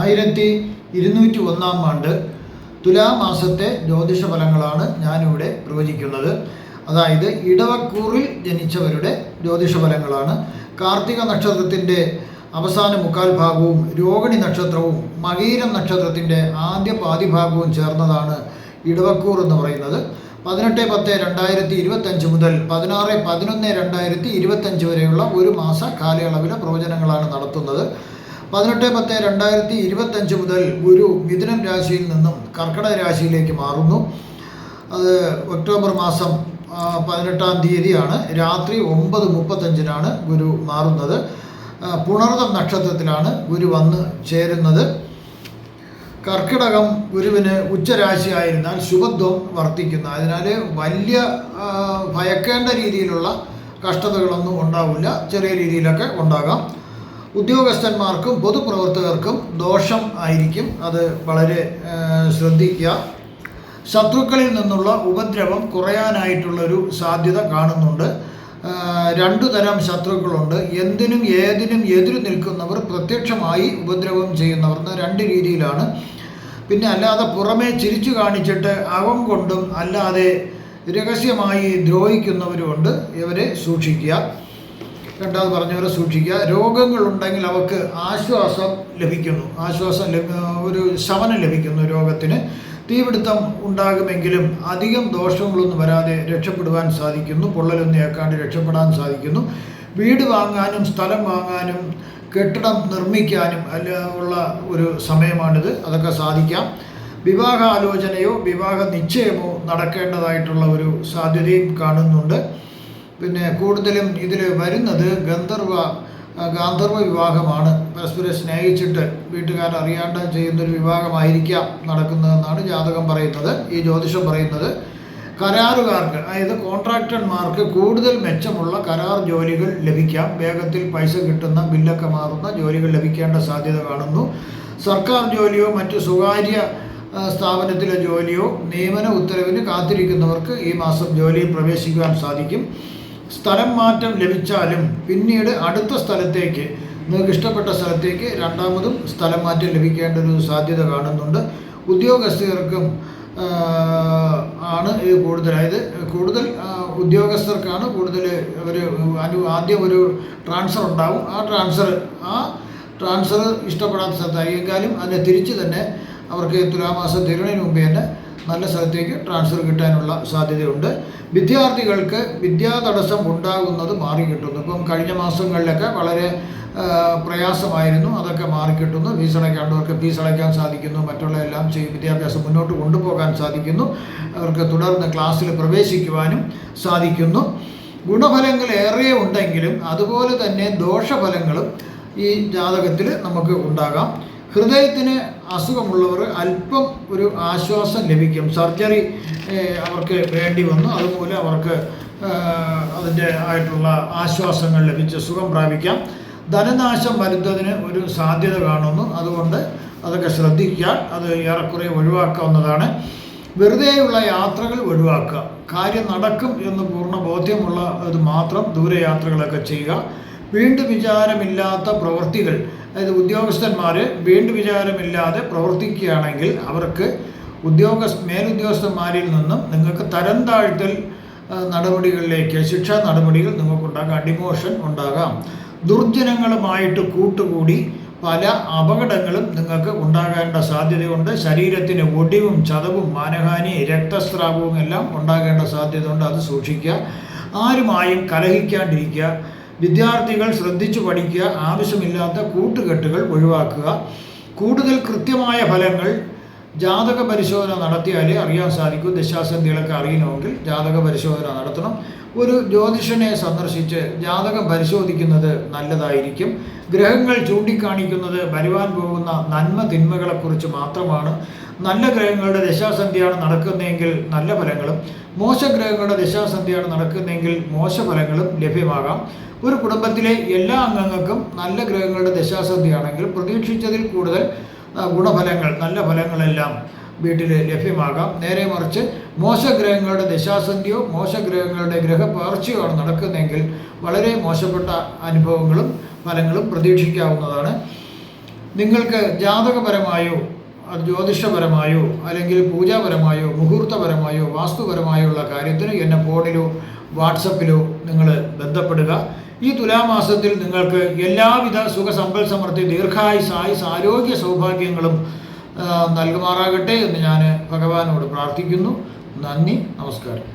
ആയിരത്തി ഇരുന്നൂറ്റി ഒന്നാം ആണ്ട് തുലാമാസത്തെ ജ്യോതിഷ ഫലങ്ങളാണ് ഞാനിവിടെ പ്രവചിക്കുന്നത്. അതായത് ഇടവക്കൂറിൽ ജനിച്ചവരുടെ ജ്യോതിഷ ഫലങ്ങളാണ് കാർത്തിക നക്ഷത്രത്തിന്റെ അവസാന മുക്കാൽ ഭാഗവും രോഹിണി നക്ഷത്രവും മകീരം നക്ഷത്രത്തിന്റെ ആദ്യ പാതിഭാഗവും ചേർന്നതാണ് ഇടവക്കൂർ എന്ന് പറയുന്നത്. പതിനെട്ട് പത്ത് രണ്ടായിരത്തി ഇരുപത്തഞ്ച് മുതൽ പതിനാറ് പതിനൊന്ന് രണ്ടായിരത്തി ഇരുപത്തഞ്ച് വരെയുള്ള ഒരു മാസ കാലയളവിലെ പ്രവചനങ്ങളാണ് നടത്തുന്നത്. പതിനെട്ട് പത്ത് രണ്ടായിരത്തി ഇരുപത്തഞ്ച് മുതൽ ഗുരു മിഥുനം രാശിയിൽ നിന്നും കർക്കിടക രാശിയിലേക്ക് മാറുന്നു. അത് ഒക്ടോബർ മാസം പതിനെട്ടാം തീയതിയാണ്. രാത്രി ഒമ്പത് മുപ്പത്തഞ്ചിനാണ് ഗുരു മാറുന്നത്. പുണർതം നക്ഷത്രത്തിലാണ് ഗുരു വന്ന് ചേരുന്നത്. കർക്കിടകം ഗുരുവിന് ഉച്ചരാശിയായിരുന്നാൽ ശുഭത്വം വർദ്ധിക്കുന്ന. അതിനാൽ വലിയ ഭയക്കേണ്ട രീതിയിലുള്ള കഷ്ടതകളൊന്നും ഉണ്ടാവില്ല. ചെറിയ രീതിയിലൊക്കെ ഉണ്ടാകാം. ഉദ്യോഗസ്ഥന്മാർക്കും പൊതുപ്രവർത്തകർക്കും ദോഷം ആയിരിക്കും. അത് വളരെ ശ്രദ്ധിക്കുക. ശത്രുക്കളിൽ നിന്നുള്ള ഉപദ്രവം കുറയാനായിട്ടുള്ളൊരു സാധ്യത കാണുന്നുണ്ട്. രണ്ടു തരം ശത്രുക്കളുണ്ട്. എന്തിനും ഏതിനും എതിര് നിൽക്കുന്നവർ പ്രത്യക്ഷമായി ഉപദ്രവം ചെയ്യുന്നവർ രണ്ട് രീതിയിലാണ്. പിന്നെ അല്ലാതെ പുറമേ ചിരിച്ചു കാണിച്ചിട്ട് അവം കൊണ്ടും അല്ലാതെ രഹസ്യമായി ദ്രോഹിക്കുന്നവരുമുണ്ട്. ഇവരെ സൂക്ഷിക്കുക. രണ്ടാമത് പറഞ്ഞവരെ സൂക്ഷിക്കുക. രോഗങ്ങളുണ്ടെങ്കിൽ അവർക്ക് ആശ്വാസം ലഭിക്കുന്നു. ആശ്വാസം ഒരു ശമനം ലഭിക്കുന്നു രോഗത്തിന്. തീപിടുത്തം ഉണ്ടാകുമെങ്കിലും അധികം ദോഷങ്ങളൊന്നും വരാതെ രക്ഷപ്പെടുവാൻ സാധിക്കുന്നു. പൊള്ളലൊന്നും ഏക്കാണ്ട് രക്ഷപ്പെടാൻ സാധിക്കുന്നു. വീട് വാങ്ങാനും സ്ഥലം വാങ്ങാനും കെട്ടിടം നിർമ്മിക്കാനും അല്ല ഉള്ള ഒരു സമയമാണിത്. അതൊക്കെ സാധിക്കാം. വിവാഹ ആലോചനയോ വിവാഹ നിശ്ചയമോ നടക്കേണ്ടതായിട്ടുള്ള ഒരു സാധ്യതയും കാണുന്നുണ്ട്. പിന്നെ കൂടുതലും ഇതിൽ വരുന്നത് ഗന്ധർവ ഗാന്ധർവ വിവാഹമാണ്. പരസ്പരം സ്നേഹിച്ചിട്ട് വീട്ടുകാർ അറിയാണ്ട് ചെയ്യുന്നൊരു വിവാഹമായിരിക്കാം നടക്കുന്നതെന്നാണ് ജാതകം പറയുന്നത് ഈ ജ്യോതിഷം പറയുന്നത്. കരാറുകാർക്ക് അതായത് കോൺട്രാക്ടർമാർക്ക് കൂടുതൽ മെച്ചമുള്ള കരാർ ജോലികൾ ലഭിക്കാം. വേഗത്തിൽ പൈസ കിട്ടുന്ന ബില്ലൊക്കെ മാറുന്ന ജോലികൾ ലഭിക്കേണ്ട സാധ്യത കാണുന്നു. സർക്കാർ ജോലിയോ മറ്റു സ്വകാര്യ സ്ഥാപനത്തിലെ ജോലിയോ നിയമന ഉത്തരവിന് കാത്തിരിക്കുന്നവർക്ക് ഈ മാസം ജോലിയിൽ പ്രവേശിക്കുവാൻ സാധിക്കും. സ്ഥലം മാറ്റം ലഭിച്ചാലും പിന്നീട് അടുത്ത സ്ഥലത്തേക്ക് നിങ്ങൾക്ക് ഇഷ്ടപ്പെട്ട സ്ഥലത്തേക്ക് രണ്ടാമതും സ്ഥലം മാറ്റം ലഭിക്കേണ്ട ഒരു സാധ്യത കാണുന്നുണ്ട്. ഉദ്യോഗസ്ഥർക്കും ആണ് ഇത് കൂടുതൽ അതായത് കൂടുതൽ ഉദ്യോഗസ്ഥർക്കാണ് കൂടുതൽ ഒരു അനു ആദ്യം ഒരു ട്രാൻസ്ഫർ ഉണ്ടാവും. ആ ട്രാൻസ്ഫർ ആ ട്രാൻസ്ഫർ ഇഷ്ടപ്പെടാത്ത സ്ഥലത്തായിരിക്കാലും അതിനെ തിരിച്ച് തന്നെ അവർക്ക് തുലാമാസം തീരുന്നതിന് മുമ്പേ തന്നെ നല്ല സ്ഥലത്തേക്ക് ട്രാൻസ്ഫർ കിട്ടാനുള്ള സാധ്യതയുണ്ട്. വിദ്യാർത്ഥികൾക്ക് വിദ്യാ തടസ്സം ഉണ്ടാകുന്നത് മാറിക്കിട്ടുന്നു ഇപ്പം കഴിഞ്ഞ മാസങ്ങളിലൊക്കെ വളരെ പ്രയാസമായിരുന്നു. അതൊക്കെ മാറിക്കിട്ടുന്നു ഫീസ് അടയ്ക്കാണ്ടവർക്ക് ഫീസ് അടയ്ക്കാൻ സാധിക്കുന്നു. മറ്റുള്ള എല്ലാം ചെയ്യും. വിദ്യാഭ്യാസം മുന്നോട്ട് കൊണ്ടുപോകാൻ സാധിക്കുന്നു. അവർക്ക് തുടർന്ന് ക്ലാസ്സിൽ പ്രവേശിക്കുവാനും സാധിക്കുന്നു. ഗുണഫലങ്ങൾ ഏറെ ഉണ്ടെങ്കിലും അതുപോലെ തന്നെ ദോഷഫലങ്ങളും ഈ ജാതകത്തിൽ നമുക്ക് ഉണ്ടാകാം. ഹൃദയത്തിന് അസുഖമുള്ളവർ അല്പം ഒരു ആശ്വാസം ലഭിക്കും. സർജറി അവർക്ക് വേണ്ടി വന്നു. അതുപോലെ അവർക്ക് അതിന്റെ ആയിട്ടുള്ള ആശ്വാസങ്ങൾ ലഭിച്ച് സുഖം പ്രാപിക്കാം. ധനനാശം വരുന്നതിന് ഒരു സാധ്യത കാണുന്നു. അതുകൊണ്ട് അതൊക്കെ ശ്രദ്ധിക്കുക. അത് ഏറെക്കുറെ ഒഴിവാക്കാവുന്നതാണ്. വെറുതെയുള്ള യാത്രകൾ ഒഴിവാക്കുക. കാര്യം നടക്കും എന്ന് പൂർണ ബോധ്യമുള്ള ഇത് മാത്രം ദൂരയാത്രകളൊക്കെ ചെയ്യുക. വീണ്ടും വിചാരമില്ലാത്ത പ്രവൃത്തികൾ അതായത് ഉദ്യോഗസ്ഥന്മാർ വീണ്ടും വിചാരമില്ലാതെ പ്രവർത്തിക്കുകയാണെങ്കിൽ അവർക്ക് ഉദ്യോഗസ്ഥ മേലുദ്യോഗസ്ഥന്മാരിൽ നിന്നും നിങ്ങൾക്ക് തരം താഴ്ത്തൽ നടപടികളിലേക്ക് ശിക്ഷാ നടപടികൾ നിങ്ങൾക്കുണ്ടാകാം ഡിമോഷൻ ഉണ്ടാകാം. ദുർജനങ്ങളുമായിട്ട് കൂട്ടുകൂടി പല അപകടങ്ങളും നിങ്ങൾക്ക് ഉണ്ടാകേണ്ട സാധ്യതയുണ്ട്. ശരീരത്തിന് ഒടിവും ചതവും മാനഹാനി രക്തസ്രാവവും എല്ലാം ഉണ്ടാകേണ്ട സാധ്യതയുണ്ട്. അത് സൂക്ഷിക്കുക. ആരുമായും കലഹിക്കാണ്ടിരിക്കുക. വിദ്യാർത്ഥികൾ ശ്രദ്ധിച്ചു പഠിക്കുക ആവശ്യമില്ലാത്ത കൂട്ടുകെട്ടുകൾ ഒഴിവാക്കുക. കൂടുതൽ കൃത്യമായ ഫലങ്ങൾ ജാതക പരിശോധന നടത്തിയാലേ അറിയാൻ സാധിക്കൂ. ദശാസന്ധികളൊക്കെ അറിയണമെങ്കിൽ ജാതക പരിശോധന നടത്തണം. ഒരു ജ്യോതിഷനെ സന്ദർശിച്ച് ജാതകം പരിശോധിക്കുന്നത് നല്ലതായിരിക്കും. ഗ്രഹങ്ങൾ ചൂണ്ടിക്കാണിക്കുന്നത് വരുവാൻ പോകുന്ന നന്മ തിന്മകളെക്കുറിച്ച് മാത്രമാണ്. നല്ല ഗ്രഹങ്ങളുടെ ദശാസന്ധിയാണ് നടക്കുന്നതെങ്കിൽ നല്ല ഫലങ്ങളും മോശ ഗ്രഹങ്ങളുടെ ദശാസന്ധിയാണ് നടക്കുന്നതെങ്കിൽ മോശഫലങ്ങളും ലഭ്യമാകാം. ഒരു കുടുംബത്തിലെ എല്ലാ അംഗങ്ങൾക്കും നല്ല ഗ്രഹങ്ങളുടെ ദശാസന്ധിയാണെങ്കിൽ പ്രതീക്ഷിച്ചതിൽ കൂടുതൽ ഗുണഫലങ്ങൾ നല്ല ഫലങ്ങളെല്ലാം വീട്ടിൽ ലഭ്യമാകാം. നേരെ മറിച്ച് മോശഗ്രഹങ്ങളുടെ ദശാസന്ധിയോ മോശഗ്രഹങ്ങളുടെ ഗ്രഹപ്പകർച്ചയോ ആണ് നടക്കുന്നതെങ്കിൽ വളരെ മോശപ്പെട്ട അനുഭവങ്ങളും ഫലങ്ങളും പ്രതീക്ഷിക്കാവുന്നതാണ്. നിങ്ങൾക്ക് ജാതകപരമായോ ജ്യോതിഷപരമായോ അല്ലെങ്കിൽ പൂജാപരമായോ മുഹൂർത്തപരമായോ വാസ്തുപരമായോ ഉള്ള കാര്യത്തിന് എന്നെ ഫോണിലോ വാട്സപ്പിലോ നിങ്ങൾ ബന്ധപ്പെടുക. ഈ തുലാമാസത്തിൽ നിങ്ങൾക്ക് എല്ലാവിധ സുഖ സമ്പൽ സമൃദ്ധി ദീർഘായുസ് ആയുസ് ആരോഗ്യ സൗഭാഗ്യങ്ങളും നൽകുമാറാകട്ടെ എന്ന് ഞാൻ ഭഗവാനോട് പ്രാർത്ഥിക്കുന്നു. നന്ദി നമസ്കാരം.